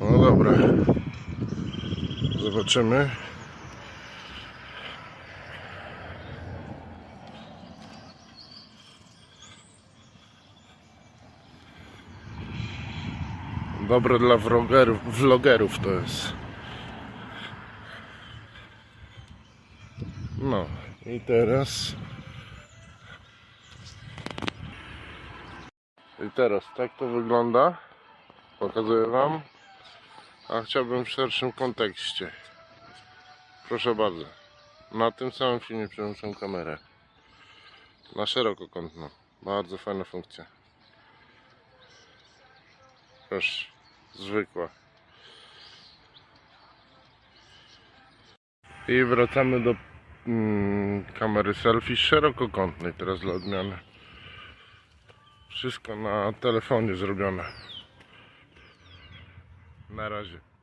No dobra. Zobaczymy. Dobre dla vlogerów, vlogerów to jest. No i teraz. I teraz tak to wygląda. Pokazuję Wam. A chciałbym w szerszym kontekście. Proszę bardzo. Na tym samym filmie przełączam kamerę. Na szerokokątną. Bardzo fajna funkcja. Proszę. Zwykła. I wracamy do mm, kamery selfie szerokokątnej teraz dla odmiany. Wszystko na telefonie zrobione. Na razie.